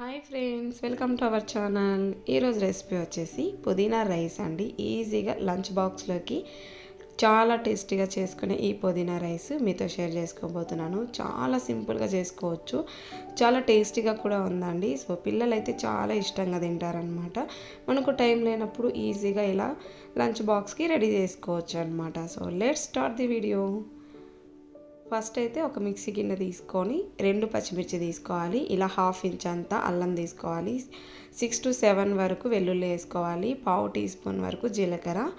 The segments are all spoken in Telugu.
Hi friends welcome to our channel. ఈరోజు రెసిపీ వచ్చేసి పుదీనా రైస్ అండి. ఈజీగా లంచ్ బాక్స్లోకి చాలా టేస్టీగా చేసుకునే ఈ పుదీనా రైస్ మీతో షేర్ చేసుకోబోతున్నాను. చాలా సింపుల్గా చేసుకోవచ్చు. చాలా టేస్టీగా కూడా ఉందండి. సో పిల్లలైతే చాలా ఇష్టంగా తింటారనమాట మనకు టైం లేనప్పుడు ఈజీగా ఇలా లంచ్ బాక్స్కి రెడీ చేసుకోవచ్చు అనమాట so let's start the video. First అయితే ఒక మిక్సీ గిన్నె తీసుకొని రెండు పచ్చిమిర్చి తీసుకోవాలి. ఇలా హాఫ్ ఇంచ్ అంతా అల్లం తీసుకోవాలి. సిక్స్ టు సెవెన్ వరకు వెల్లుల్లి వేసుకోవాలి. పావు టీ స్పూన్ వరకు జీలకర్ర.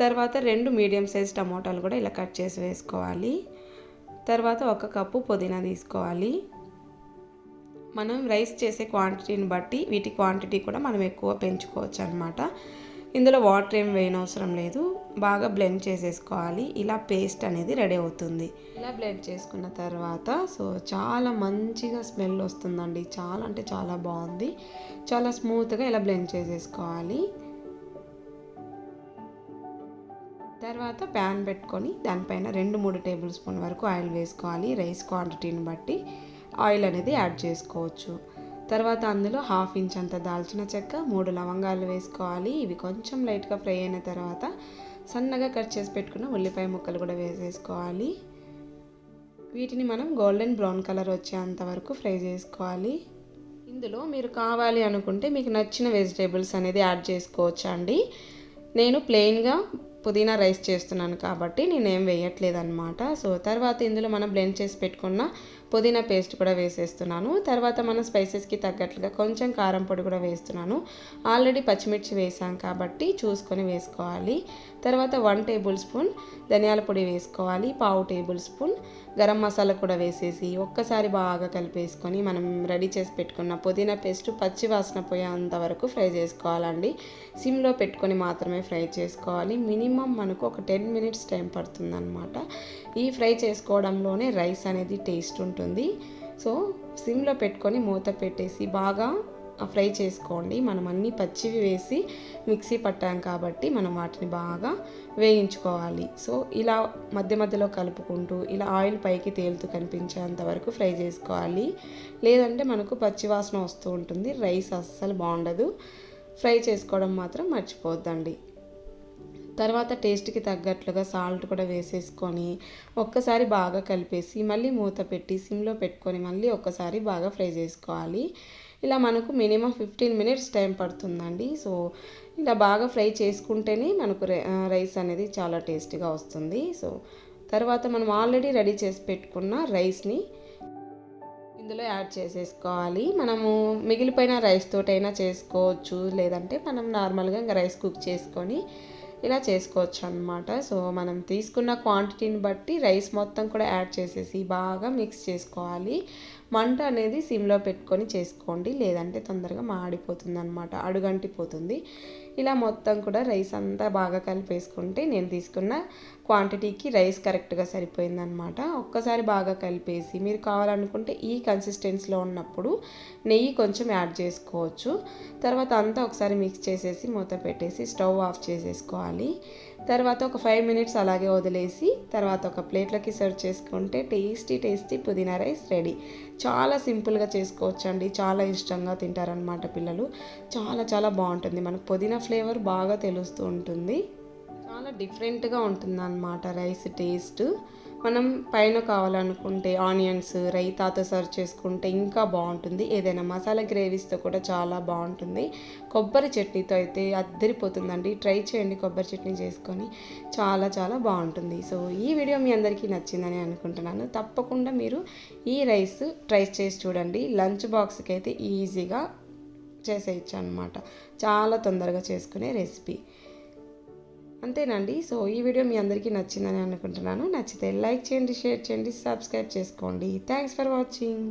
తర్వాత రెండు మీడియం సైజ్ టమోటాలు కూడా ఇలా కట్ చేసి వేసుకోవాలి. తర్వాత ఒక కప్పు పుదీనా తీసుకోవాలి. మనం రైస్ చేసే క్వాంటిటీని బట్టి వీటి క్వాంటిటీ కూడా మనం ఎక్కువ పెంచుకోవచ్చు అనమాట ఇందులో వాటర్ ఏం వేయనవసరం లేదు. బాగా బ్లెండ్ చేసేసుకోవాలి. ఇలా పేస్ట్ అనేది రెడీ అవుతుంది. ఇలా బ్లెండ్ చేసుకున్న తర్వాత సో చాలా మంచిగా స్మెల్ వస్తుందండి. చాలా అంటే చాలా బాగుంది. చాలా స్మూత్గా ఇలా బ్లెండ్ చేసేసుకోవాలి. తర్వాత ప్యాన్ పెట్టుకొని దానిపైన రెండు మూడు టేబుల్ స్పూన్ వరకు ఆయిల్ వేసుకోవాలి. రైస్ క్వాంటిటీని బట్టి ఆయిల్ అనేది యాడ్ చేసుకోవచ్చు. తర్వాత అందులో హాఫ్ ఇంచ్ అంత దాల్చిన చెక్క మూడు లవంగాలు వేసుకోవాలి. ఇవి కొంచెం లైట్గా ఫ్రై అయిన తర్వాత సన్నగా కట్ చేసి పెట్టుకున్న ఉల్లిపాయ ముక్కలు కూడా వేసేసుకోవాలి. వీటిని మనం గోల్డెన్ బ్రౌన్ కలర్ వచ్చేంత వరకు ఫ్రై చేసుకోవాలి. ఇందులో మీరు కావాలి అనుకుంటే మీకు నచ్చిన వెజిటేబుల్స్ అనేది యాడ్ చేసుకోవచ్చు అండి నేను ప్లెయిన్గా పుదీనా రైస్ చేస్తున్నాను కాబట్టి నేనేం వేయట్లేదు అనమాట సో తర్వాత ఇందులో మనం బ్లెండ్ చేసి పెట్టుకున్న పుదీనా పేస్ట్ కూడా వేసేస్తున్నాను. తర్వాత మన స్పైసెస్కి తగ్గట్లుగా కొంచెం కారం పొడి కూడా వేస్తున్నాను. ఆల్రెడీ పచ్చిమిర్చి వేసాం కాబట్టి చూసుకొని వేసుకోవాలి. తర్వాత వన్ టేబుల్ స్పూన్ ధనియాల పొడి వేసుకోవాలి. పావు టేబుల్ స్పూన్ గరం మసాలా కూడా వేసేసి ఒక్కసారి బాగా కలిపేసుకొని మనం రెడీ చేసి పెట్టుకున్న పుదీనా పేస్ట్ పచ్చి వాసన పోయేంత వరకు ఫ్రై చేసుకోవాలండి. సిమ్లో పెట్టుకొని మాత్రమే ఫ్రై చేసుకోవాలి. మినిమం మనకు ఒక టెన్ మినిట్స్ టైం పడుతుందన్నమాట. ఈ ఫ్రై చేసుకోవడంలోనే రైస్ అనేది టేస్ట్ ఉంటుంది. ఉంటుంది. సో సిమ్లో పెట్టుకొని మూత పెట్టేసి బాగా ఫ్రై చేసుకోండి. మనం అన్నీ పచ్చివి వేసి మిక్సీ పట్టాం కాబట్టి మనం వాటిని బాగా వేయించుకోవాలి. సో ఇలా మధ్య మధ్యలో కలుపుకుంటూ ఇలా ఆయిల్ పైకి తేలుతూ కనిపించేంత వరకు ఫ్రై చేసుకోవాలి. లేదంటే మనకు పచ్చివాసన వస్తూ ఉంటుంది. రైస్ అస్సలు బాగుండదు. ఫ్రై చేసుకోవడం మాత్రం మర్చిపోద్దండి. తర్వాత టేస్ట్కి తగ్గట్లుగా సాల్ట్ కూడా వేసేసుకొని ఒక్కసారి బాగా కలిపేసి మళ్ళీ మూత పెట్టి సిమ్లో పెట్టుకొని మళ్ళీ ఒక్కసారి బాగా ఫ్రై చేసుకోవాలి. ఇలా మనకు మినిమం ఫిఫ్టీన్ మినిట్స్ టైం పడుతుందండి. సో ఇలా బాగా ఫ్రై చేసుకుంటేనే మనకు రైస్ అనేది చాలా టేస్టీగా వస్తుంది. సో తర్వాత మనం ఆల్రెడీ రెడీ చేసి పెట్టుకున్న రైస్ని ఇందులో యాడ్ చేసేసుకోవాలి. మనము మిగిలిపోయిన రైస్ తోటైనా చేసుకోవచ్చు. లేదంటే మనం నార్మల్గా ఇంకా రైస్ కుక్ చేసుకొని ఇలా చేసుకోవచ్చు అనమాట సో మనం తీసుకున్న క్వాంటిటీని బట్టి రైస్ మొత్తం కూడా యాడ్ చేసేసి బాగా మిక్స్ చేసుకోవాలి. మంట అనేది సిమ్లో పెట్టుకొని చేసుకోండి. లేదంటే తొందరగా మాడిపోతుంది అనమాట అడుగంటిపోతుంది. ఇలా మొత్తం కూడా రైస్ అంతా బాగా కలిపేసుకుంటే నేను తీసుకున్న క్వాంటిటీకి రైస్ కరెక్ట్గా సరిపోయిందనమాట ఒక్కసారి బాగా కలిపేసి మీరు కావాలనుకుంటే ఈ కన్సిస్టెన్సీలో ఉన్నప్పుడు నెయ్యి కొంచెం యాడ్ చేసుకోవచ్చు. తర్వాత అంతా ఒకసారి మిక్స్ చేసేసి మూత పెట్టేసి స్టవ్ ఆఫ్ చేసేసుకోవాలి. తర్వాత ఒక ఫైవ్ మినిట్స్ అలాగే వదిలేసి తర్వాత ఒక ప్లేట్లోకి సర్వ్ చేసుకుంటే tasty tasty pudina rice ready చాలా సింపుల్గా చేసుకోవచ్చు అండి చాలా ఇష్టంగా తింటారనమాట పిల్లలు. చాలా చాలా బాగుంటుంది. మనకు పుదీనా ఫ్లేవర్ బాగా తెలుస్తూ ఉంటుంది. చాలా డిఫరెంట్గా ఉంటుంది అన్నమాట రైస్ టేస్ట్ మనం పైన కావాలనుకుంటే ఆనియన్స్ రైతాతో సర్వ్ చేసుకుంటే ఇంకా బాగుంటుంది. ఏదైనా మసాలా గ్రేవీస్తో కూడా చాలా బాగుంటుంది. కొబ్బరి చట్నీతో అయితే అద్దరిపోతుందండి. ట్రై చేయండి కొబ్బరి చట్నీ చేసుకొని. చాలా చాలా బాగుంటుంది. సో ఈ వీడియో మీ అందరికీ నచ్చిందని అనుకుంటున్నాను. తప్పకుండా మీరు ఈ రైస్ ట్రై చేసి చూడండి. లంచ్ బాక్స్కి అయితే ఈజీగా చేసేయచ్చు అనమాట చాలా తొందరగా చేసుకునే రెసిపీ. అంతేనండి. సో ఈ వీడియో మీ అందరికీ నచ్చిందని అనుకుంటున్నాను. నచ్చితే లైక్ చేయండి షేర్ చేయండి సబ్స్క్రైబ్ చేసుకోండి. Thanks for watching.